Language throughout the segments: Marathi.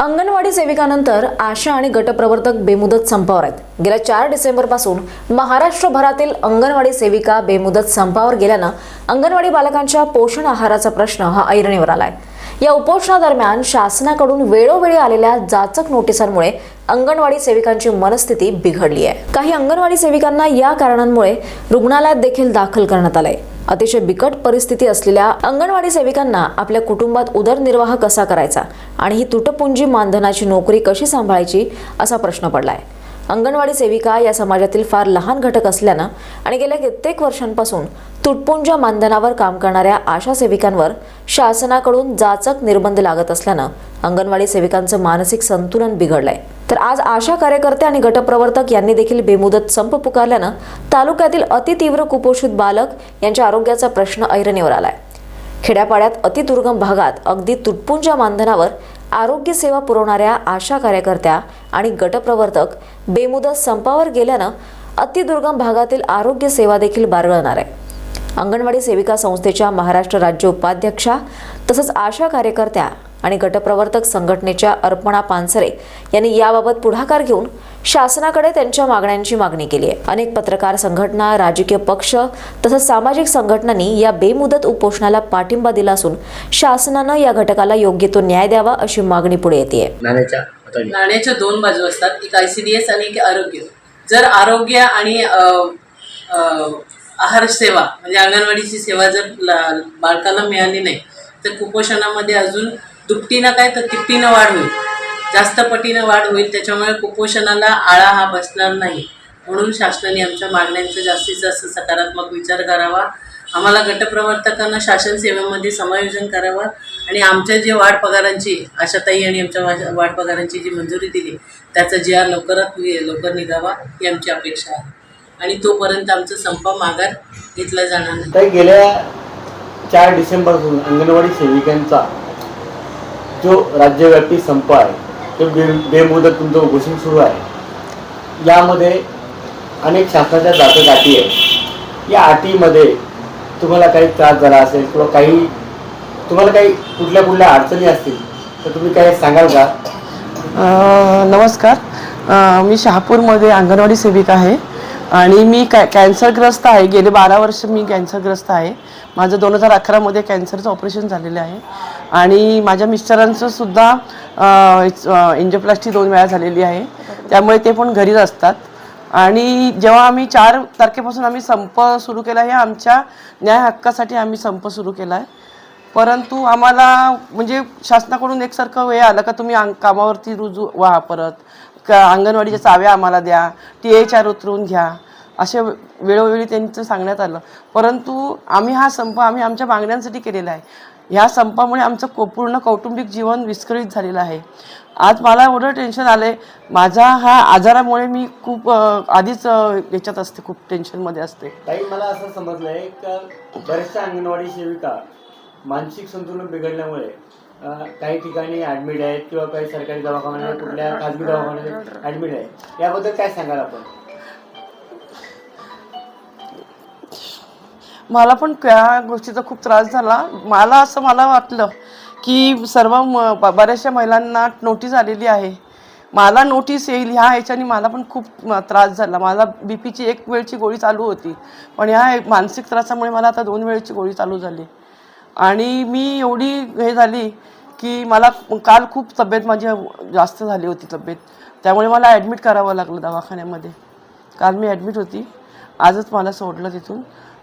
अंगणवाडी सेविकानंतर आशा आणि गटप्रवर्तक बेमुदत संपावर आहेत. गेल्या चार डिसेंबरपासून महाराष्ट्रभरातील अंगणवाडी सेविका बेमुदत संपावर गेल्यानं अंगणवाडी बालकांच्या पोषण आहाराचा प्रश्न हा ऐरणीवर आलाय. या उपोषणादरम्यान शासनाकडून वेळोवेळी आलेल्या जाचक नोटिसांमुळे अंगणवाडी सेविकांची मनस्थिती बिघडली आहे काही अंगणवाडी सेविकांना या कारणांमुळे रुग्णालयात देखील दाखल करण्यात आलंय. अतिशय बिकट परिस्थिती असलेल्या अंगणवाडी सेविकांना आपल्या कुटुंबात उदरनिर्वाह कसा करायचा आणि ही तुटपुंजी मानधनाची नोकरी कशी सांभाळायची असा प्रश्न पडलाय. अंगणवाडी सेविका या समाजातील फार लहान घटक असल्यानं आणि गेल्या कित्येक वर्षांपासून तुटपुंजा मानधनावर काम करणाऱ्या आशा सेविकांवर शासनाकडून जाचक निर्बंध लागत असल्यानं अंगणवाडी सेविकांचं मानसिक संतुलन बिघडलंय. तर आज आशा कार्यकर्ते आणि गटप्रवर्तक यांनी देखील बेमुदत संप पुकारल्यानं तालुक्यातील अतितीव्र कुपोषित बालक यांच्या आरोग्याचा प्रश्न ऐरणीवर आलाय. खेड्यापाड्यात अतिदुर्गम भागात अगदी तुटपुंच्या मानधनावर आरोग्य सेवा पुरवणाऱ्या आशा कार्यकर्त्या आणि गटप्रवर्तक बेमुदत संपावर गेल्यानं अतिदुर्गम भागातील आरोग्य सेवा देखील बारगळणार आहे. अंगणवाडी सेविका संस्थेच्या महाराष्ट्र राज्य उपाध्यक्षा तसंच आशा कार्यकर्त्या आणि गटप्रवर्तक संघटनेच्या अर्पणा पानसरे यांनी याबाबत पुढाकार घेऊन शासनाकडे त्यांच्या मागण्यांची मागणी केली आहे. अनेक पत्रकार संघटना राजकीय पक्ष तसंच सामाजिक संघटनांनी या बेमुदत उपोषणाला पाठिंबा दिला असून शासनानं या घटकाला योग्य तो न्याय द्यावा अशी मागणी पुढे येते नाण्याच्या दोन बाजू असतात एक आय सी डी एस आणि एक आरोग्य. जर आरोग्य आणि आहार सेवा म्हणजे अंगणवाडीची सेवा जर ला- बालकाला मिळाली नाही तर कुपोषणामध्ये अजून दुपटीनं काय तर तिप्पटीनं वाढ होईल. जास्त पटीनं वाढ होईल त्याच्यामुळे कुपोषणाला आळा हा बसणार नाही. म्हणून शासनाने आमच्या मागण्यांचा जास्तीत जास्त सकारात्मक विचार करावा. आम्हाला गटप्रवर्तकांना शासन सेवेमध्ये समायोजन करावं आणि आमच्या जे वाढ पगारांची आशाताई आणि आमच्या वाढ पगारांची जी मंजुरी दिली त्याचा जी आर लवकरात लवकर निघावा ही आमची अपेक्षा आहे. आणि तोपर्यंत आमचा संप माघार घेतला जाणार नाही. गेल्या चार डिसेंबरपासून अंगणवाडी सेविकांचा जो राज्यव्यापी संप आहे तो बे बेमुदत तुमचं उपोषण सुरू आहे यामध्ये अनेक शासनाच्या जातं गाठी आहेत. या अटीमध्ये तुम्हाला काही त्रास झाला असेल किंवा काही तुम्हाला काही कुठल्या कुठल्या अडचणी असतील तर तुम्ही काही सांगाल का? नमस्कार. मी शहापूरमध्ये अंगणवाडी सेविका आहे. आणि मी कॅ कॅन्सरग्रस्त आहे. गेले बारा वर्ष मी कॅन्सरग्रस्त आहे. माझं दोन हजार अकरामध्ये कॅन्सरचं ऑपरेशन झालेलं आहे. आणि माझ्या मिस्टरांचं सुद्धा एन्जिओप्लास्टी दोन वेळा झालेली आहे. त्यामुळे ते पण घरीच असतात. आणि जेव्हा आम्ही चार तारखेपासून आम्ही संप सुरू केला आहे आमच्या न्याय हक्कासाठी आम्ही संप सुरू केला आहे. परंतु आम्हाला म्हणजे शासनाकडून एकसारखं वेळ आलं का तुम्ही कामावरती रुजू व्हा परत. अंगणवाडीच्या चाव्या आम्हाला द्या टी एच आर उतरून घ्या असे वेळोवेळी त्यांचं सांगण्यात आलं. परंतु आम्ही हा संप आम्ही आमच्या मागण्यांसाठी केलेला आहे. ह्या संपामुळे आमचं को पूर्ण कौटुंबिक जीवन विस्कळीत झालेलं आहे. आज मला एवढं टेन्शन आलं आहे माझा हा आजारामुळे मी खूप आधीच याच्यात असते खूप टेन्शनमध्ये असते. ताई मला असं समजलंय का बऱ्याचशा अंगणवाडी सेविका मानसिक संतुलन बिघडल्यामुळे काही ठिकाणी ऍडमिट आहेत किंवा काही सरकारी दवाखान्यात कुठल्या खाजगी दवाखान्यात ऍडमिट आहे याबद्दल काय सांगाल आपण? मला पण त्या गोष्टीचा खूप त्रास झाला. मला असं मला वाटलं की सर्व ब- बऱ्याचशा महिलांना नोटीस आलेली आहे. मला नोटीस येईल ह्या ह्याच्याने मला पण खूप त्रास झाला. मला बी पीची एक वेळची गोळी चालू होती. पण ह्या मानसिक त्रासामुळे मला आता दोन वेळची गोळी चालू झाली. आणि मी एवढी हे झाली की मला काल खूप तब्येत माझी जास्त झाली होती तब्येत. त्यामुळे मला ॲडमिट करावं लागलं दवाखान्यामध्ये. काल मी ॲडमिट होती. आजच मला सोडलं तिथून.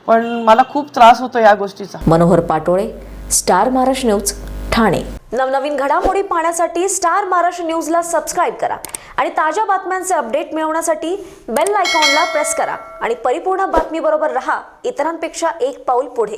पण मला खूप त्रास होतो या गोष्टीचा. Manohar Patole star Maharashtra news Thane. नवनवीन घडामोडी पाहण्यासाठी स्टार महाराष्ट्र न्यूजला सबस्क्राईब करा आणि ताज्या बातम्यांचे अपडेट मिळवण्यासाठी बेल आयकॉनला प्रेस करा. आणि परिपूर्ण बातमीबरोबर रहा इतरांपेक्षा एक पाऊल पुढे.